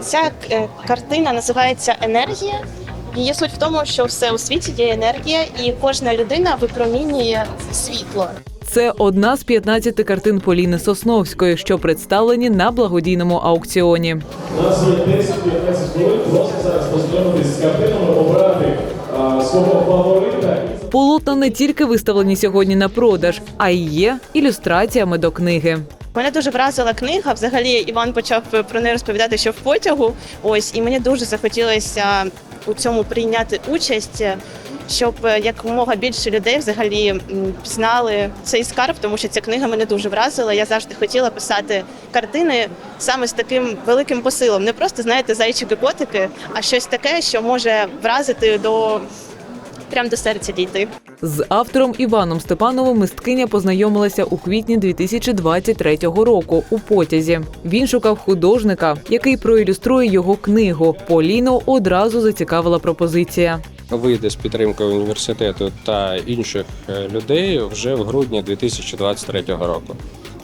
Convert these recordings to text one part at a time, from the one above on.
Ця е, картина називається Енергія. Її суть в тому, що все у світі є енергія, і кожна людина випромінює світло. Це одна з 15 картин Поліни Сосновської, що представлені на благодійному аукціоні. У нас є 10-15 хвилин, просто зараз познайомитись з картинами, обрати свого фаворита. Полотна не тільки виставлені сьогодні на продаж, а й є ілюстраціями до книги. Мене дуже вразила книга. Взагалі Іван почав про неї розповідати, що в потягу. Ось і мені дуже захотілося у цьому прийняти участь, щоб якомога більше людей взагалі м, пізнали цей скарб, тому що ця книга мене дуже вразила. Я завжди хотіла писати картини саме з таким великим посилом. Не просто знаєте зайчики-котики, а щось таке, що може вразити до прям до серця дійти. З автором Іваном Степановим мисткиня познайомилася у квітні 2023 року у потязі. Він шукав художника, який проілюструє його книгу. Поліну одразу зацікавила пропозиція. вийде з підтримкою університету та інших е, людей вже в грудні 2023 року.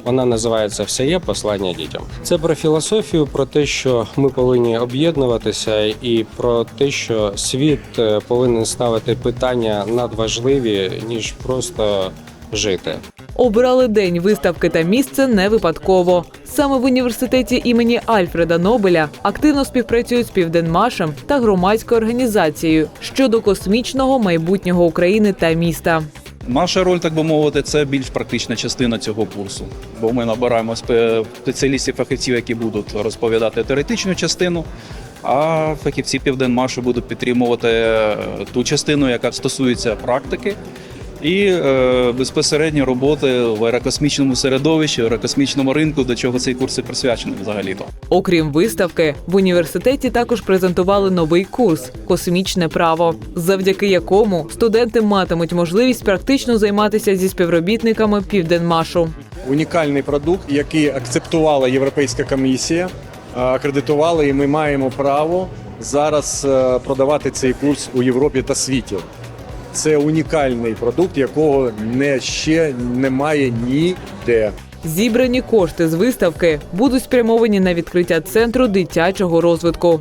Вона називається Все є послання дітям. Це про філософію, про те, що ми повинні об'єднуватися, і про те, що світ е, повинен ставити питання надважливі ніж просто жити. Обрали день виставки та місце не випадково. Саме в університеті імені Альфреда Нобеля активно співпрацюють з Південмашем та громадською організацією щодо космічного майбутнього України та міста. Наша роль, так би мовити, це більш практична частина цього курсу, бо ми набираємо спеціалістів, фахівців, які будуть розповідати теоретичну частину. А фахівці Південмашу будуть підтримувати е, ту частину, яка стосується практики і е, безпосередньо роботи в аерокосмічному середовищі, аерокосмічному ринку, до чого цей курс і присвячений взагалі-то. Окрім виставки, в університеті також презентували новий курс космічне право, завдяки якому студенти матимуть можливість практично займатися зі співробітниками Південмашу. унікальний продукт, який акцептувала Європейська комісія, е, акредитувала, і ми маємо право зараз е, продавати цей курс у Європі та світі. Це унікальний продукт, якого не ще немає ніде. Зібрані кошти з виставки будуть спрямовані на відкриття центру дитячого розвитку.